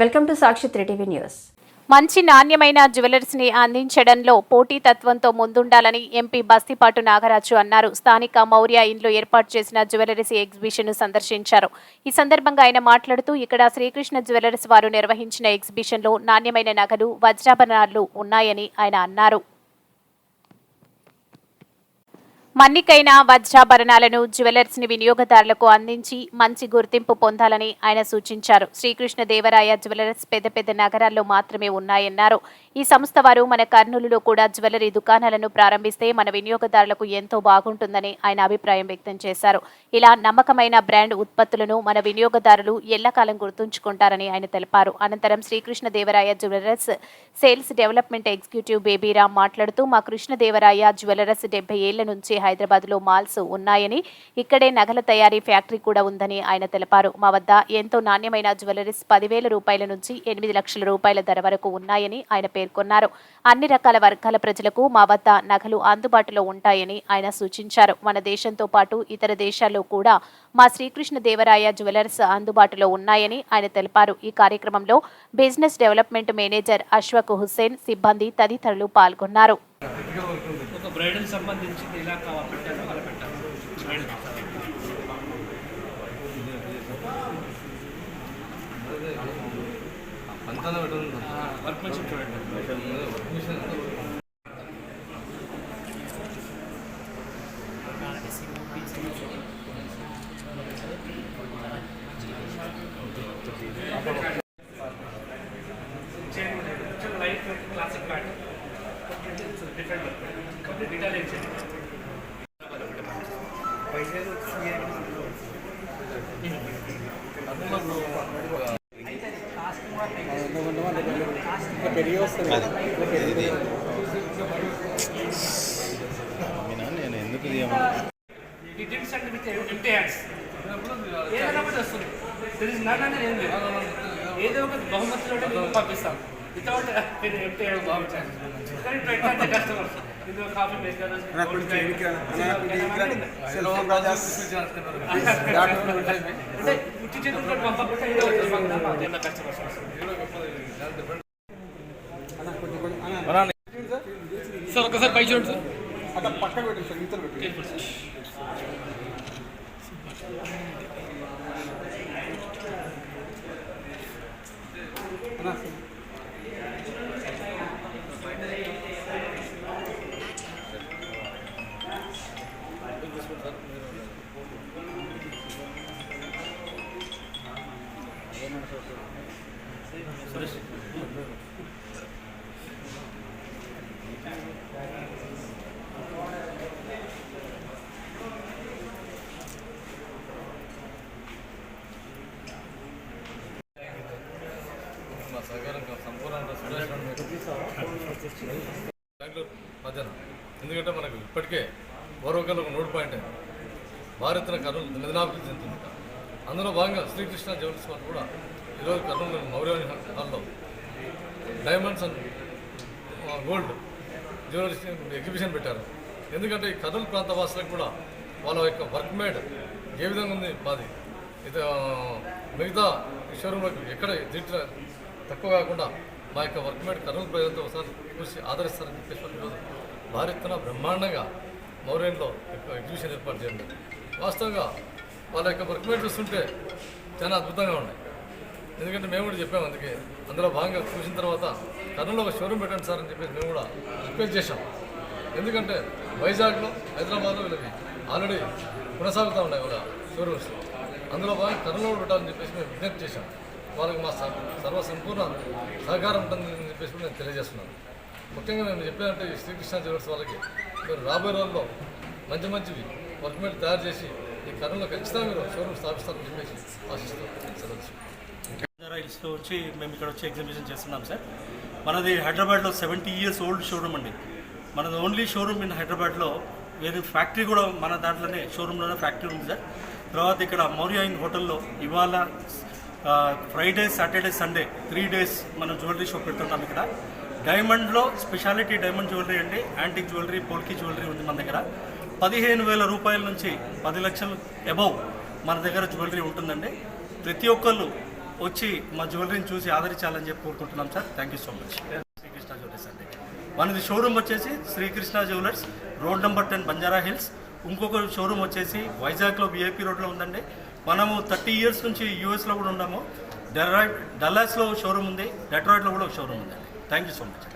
Welcome to Sakshi three TV news. మంచి నాణ్యమైన జ్యువెలర్స్ని అందించడంలో పోటీతత్వంతో ముందుండాలని ఎంపీ బస్తిపాటు నాగరాజు అన్నారు. స్థానిక మౌర్య ఇంట్లో ఏర్పాటు చేసిన జ్యువెలరీస్ ఎగ్జిబిషన్ సందర్శించారు. ఈ సందర్భంగా ఆయన మాట్లాడుతూ ఇక్కడ శ్రీకృష్ణ జ్యువెలర్స్ వారు నిర్వహించిన ఎగ్జిబిషన్లో నాణ్యమైన నగలు వజ్రాభరణాలు ఉన్నాయని ఆయన అన్నారు. మన్నికైన వజ్రాభరణాలను జ్యువెలర్స్ని వినియోగదారులకు అందించి మంచి గుర్తింపు పొందాలని ఆయన సూచించారు. శ్రీకృష్ణ దేవరాయ జ్యువెలర్స్ పెద్ద పెద్ద నగరాల్లో మాత్రమే ఉన్నాయన్నారు. ఈ సంస్థ వారు మన కర్నూలులో కూడా జ్యువెలరీ దుకాణాలను ప్రారంభిస్తే మన వినియోగదారులకు ఎంతో బాగుంటుందని ఆయన అభిప్రాయం వ్యక్తం చేశారు. ఇలా నమ్మకమైన బ్రాండ్ ఉత్పత్తులను మన వినియోగదారులు ఎల్లకాలం గుర్తుంచుకుంటారని ఆయన తెలిపారు. అనంతరం Srikrishna Devaraya jewellers sales development executive Babyram మాట్లాడుతూ మా కృష్ణదేవరాయ జ్యువెలర్స్ డెబ్బై ఏళ్ళ నుంచి హైదరాబాద్లో మాల్స్ ఉన్నాయని ఇక్కడే నగల తయారీ ఫ్యాక్టరీ కూడా ఉందని ఆయన తెలిపారు. మా వద్ద ఎంతో నాణ్యమైన జ్యువెలరీస్ పదివేల రూపాయల నుంచి ఎనిమిది లక్షల రూపాయల ధర వరకు ఉన్నాయని ఆయన పేర్కొన్నారు. అన్ని రకాల వర్గాల ప్రజలకు మా వద్ద నగలు అందుబాటులో ఉంటాయని ఆయన సూచించారు. మన దేశంతో పాటు ఇతర దేశాల్లో కూడా మా శ్రీకృష్ణ దేవరాయ జ్యువెలర్స్ అందుబాటులో ఉన్నాయని ఆయన తెలిపారు. ఈ కార్యక్రమంలో business development manager Ashwaq Hussain సిబ్బంది తదితరులు పాల్గొన్నారు. బ్రైడల్ సంబంధించింది ఇలా కావాలి పెట్టాను అలా పెట్టాను బ్రైడల్. వర్క్ మంచి చూడండి. నేను ఎందుకు ఏదైనా వస్తుంది ఏం లేదు ఏదో ఒక బహుమతిలో పంపిస్తాను వితౌట్ ఎంటీ బాగుంటాను కానీ కస్టమర్స్ సార్ ఒకసారి పై చూడండి సార్ పక్కన పెట్టండి సార్ పెట్టండి అన్నా మధ్యాహ్నం ఎందుకంటే మనకు ఇప్పటికే పూర్వకాలం ఒక నోటు పాయింట్ అయింది. భారత్న కర్నూలు నిధనాభివృద్ధి చెందుతుంది అందులో భాగంగా శ్రీకృష్ణ జ్యువెలర్స్ వాళ్ళు కూడా ఈరోజు కర్నూలు మౌర్యాని హాల్లో diamonds and gold jewellers exhibition పెట్టారు. ఎందుకంటే ఈ కర్నూలు ప్రాంత వాసులకు కూడా వాళ్ళ యొక్క వర్క్ మేడ్ ఏ విధంగా ఉంది మాది. ఇది మిగతా షోరూంలకు ఎక్కడ దీంట్లో తక్కువ కాకుండా మా యొక్క వర్క్ మేడ్ కర్నూలు ప్రజలతో ఒకసారి చూసి ఆదరిస్తారని చెప్పేసి ఈరోజు భారీ ఎత్తున బ్రహ్మాండంగా మౌర్యంలో ఎగ్జిబిషన్ ఏర్పాటు చేయండి. వాస్తవంగా వాళ్ళ యొక్క వర్క్మెంట్ చూస్తుంటే చాలా అద్భుతంగా ఉన్నాయి. ఎందుకంటే మేము కూడా చెప్పాము అందుకే. అందులో భాగంగా చూసిన తర్వాత కర్నూలులో ఒక షోరూమ్ పెట్టండి సార్ అని చెప్పేసి మేము కూడా రిక్వెస్ట్ చేశాం. ఎందుకంటే వైజాగ్లో హైదరాబాద్లో వీళ్ళకి ఆల్రెడీ కొనసాగుతూ ఉన్నాయి వాళ్ళ షోరూమ్స్ అందులో భాగంగా కర్నూలు పెట్టాలని చెప్పేసి మేము విజ్ఞప్తి చేశాం. వాళ్ళకి మా సర్వ సంపూర్ణ సహకారం ఉంటుందని చెప్పేసి నేను తెలియజేస్తున్నాను. ముఖ్యంగా నేను చెప్పానంటే శ్రీకృష్ణ జ్యువెలర్స్ వాళ్ళకి మీరు రాబోయే రోజుల్లో మంచి మంచివి వర్క్మెంట్ తయారు చేసి ఈ ఖచ్చితంగా మీరు షోరూమ్ స్థాపిస్తారని చెప్పేసి రైల్స్లో వచ్చి మేము ఇక్కడ వచ్చి ఎగ్జిబిషన్ చేస్తున్నాం సార్. మనది హైదరాబాద్లో సెవెంటీ ఇయర్స్ ఓల్డ్ షోరూమ్ అండి. మనది ఓన్లీ షోరూమ్ ఇన్ హైదరాబాద్లో వేరే ఫ్యాక్టరీ కూడా మన దాంట్లోనే షోరూంలోనే ఫ్యాక్టరీ ఉంది సార్. తర్వాత ఇక్కడ మౌర్య ఇన్ హోటల్లో ఇవాళ Friday Saturday Sunday three days మనం జ్యువెలరీ షో పెడుతున్నాం ఇక్కడ. డైమండ్లో స్పెషాలిటీ డైమండ్ జ్యువెలరీ అండి యాంటిక్ జ్యువెలరీ పోల్కి జ్యువెలరీ ఉంది మన దగ్గర. పదిహేను వేల రూపాయల నుంచి పది లక్షలు అబౌవ్ మన దగ్గర జ్యువెలరీ ఉంటుందండి. ప్రతి ఒక్కళ్ళు వచ్చి మా జ్యువెలరీని చూసి ఆదరించాలని చెప్పి కోరుకుంటున్నాం sir. Thank you so much Srikrishna jewellers అండి. మనది షోరూమ్ వచ్చేసి Srikrishna jewellers road number ten Banjara Hills. ఇంకొక షోరూమ్ వచ్చేసి వైజాగ్లో బీఏపీ రోడ్లో ఉందండి. మనము థర్టీ ఇయర్స్ నుంచి యూఎస్లో కూడా ఉన్నాము. డెరాయిడ్ డల్లాస్లో షోరూమ్ ఉంది. డెట్రాయిడ్లో కూడా ఒక షోరూమ్ ఉందండి. Thank you so much